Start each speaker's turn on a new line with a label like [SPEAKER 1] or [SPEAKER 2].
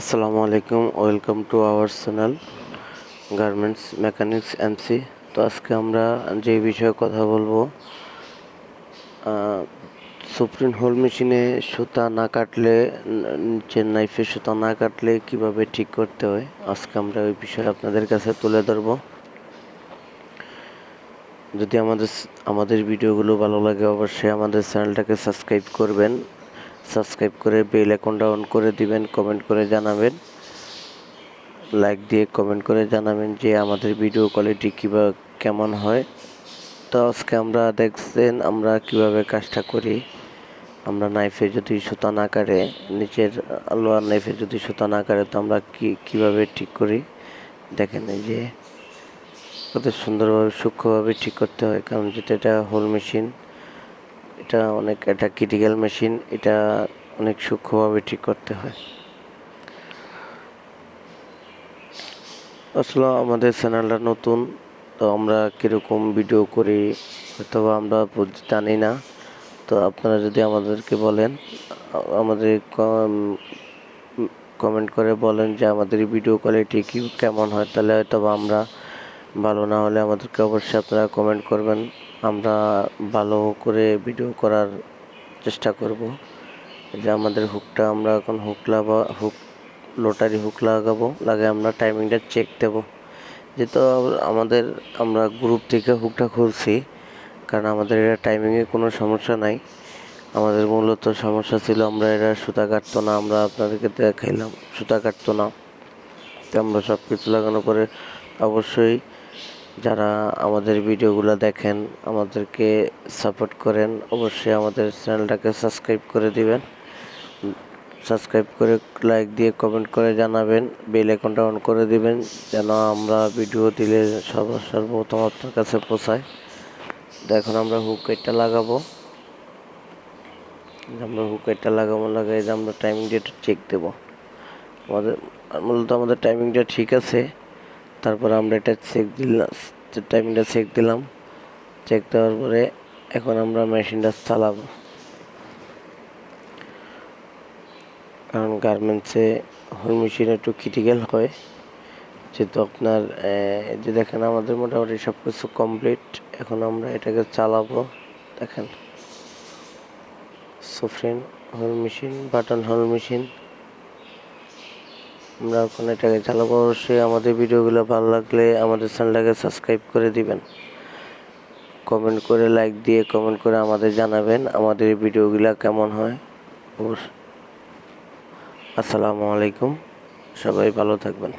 [SPEAKER 1] আসসালামু আলাইকুম, welcome to our channel garments mechanics MC. তো আজকে আমরা যে বিষয়ে কথা বলব সুপ্রিম হোল মেশিনে সুতা না কাটলে নিচের নাইফে সুতা না কাটলে কীভাবে ঠিক করতে হয়, আজকে আমরা ওই বিষয়ে আপনাদের কাছে তুলে ধরবো। যদি আমাদের আমাদের ভিডিওগুলো ভালো লাগে, অবশ্যই আমাদের চ্যানেলটাকে সাবস্ক্রাইব করবেন। সাবস্ক্রাইব করে বেল আইকনটা অন করে দিবেন কমেন্ট করে জানাবেন। লাইক দিয়ে কমেন্ট করে জানাবেন যে আমাদের ভিডিও কোয়ালিটি কীভাবে কেমন হয়। তো আজকে আমরা দেখছেন আমরা কীভাবে কাজটা করি। আমরা নাইফে যদি সুতা না কাটে, নিচের লোয়ার নাইফে যদি সুতা না কাটে, তো আমরা কি, কীভাবে ঠিক করি? দেখেন এই যে, কত সুন্দরভাবে সূক্ষ্মভাবে ঠিক করতে হয়, কারণ যেটা এটা হোল মেশিন এটা অনেক একটা ক্রিটিক্যাল মেশিন এটা অনেক সূক্ষ্মভাবে ঠিক করতে হয়। আসলে আমাদের চ্যানেলটা নতুন, তো আমরা কীরকম ভিডিও করি হয়তো আমরা জানি না। তো আপনারা যদি আমাদেরকে বলেন, আমাদের কমেন্ট করে বলেন যে আমাদের ভিডিও কোয়ালিটি কি, কেমন হয়, তাহলে হয়তো আমরা ভালো না হলে আমাদেরকে অবশ্যই আপনারা কমেন্ট করবেন। আমরা ভালো করে ভিডিও করার চেষ্টা করব। যে আমাদের হুকটা আমরা এখন হুক লাগা হুক লোটারি হুক লাগাবো। লাগে আমরা টাইমিংটা চেক দেব। যেহেতু আমাদের, আমরা গ্রুপ থেকে হুকটা খুলছি, কারণ আমাদের এটা টাইমিংয়ে কোনো সমস্যা নাই। আমাদের মূলত সমস্যা ছিল আমরা এরা সুতা কাটতো না, আমরা আপনাদেরকে দেখাইলাম সুতা কাটতো না। আমরা সব কিছু লাগানোর পরে অবশ্যই যারা আমাদের ভিডিওগুলো দেখেন, আমাদেরকে সাপোর্ট করেন, অবশ্যই আমাদের চ্যানেলটাকে সাবস্ক্রাইব করে দিবেন। সাবস্ক্রাইব করে লাইক দিয়ে কমেন্ট করে জানাবেন বেল আইকনটা অন করে দিবেন, যেন আমরা ভিডিও দিলে সবার সর্বপ্রথম আপনার কাছে পৌঁছায়। এখন আমরা হুক এটা লাগাবো। আমরা হুক এটা লাগাবো, লাগাই আমরা টাইমিং ডেট চেক দেবো। আমাদের, মূলত আমাদের টাইমিংটা ঠিক আছে। তারপর আমরা এটা চেক দিলাম টাইমিংটা চেক দিলাম। চেক দেওয়ার পরে এখন আমরা মেশিনটা চালাবো। কারণ গার্মেন্টসে হোল মেশিন একটু ক্রিটিক্যাল হয়। যেহেতু আপনার যে দেখেন আমাদের মোটামুটি সব কিছু কমপ্লিট এখন আমরা এটাকে চালাবো। দেখেন। সুফ্রেন hole machine button hole machine আমরা ওখানে এটাকে চালাবো অবশ্যই আমাদের ভিডিওগুলো ভালো লাগলে আমাদের চ্যানেলটাকে সাবস্ক্রাইব করে দিবেন। কমেন্ট করে লাইক দিয়ে কমেন্ট করে আমাদের জানাবেন আমাদের ভিডিওগুলো কেমন হয়। অবশ্যই। আসসালামু আলাইকুম। সবাই ভালো থাকবেন।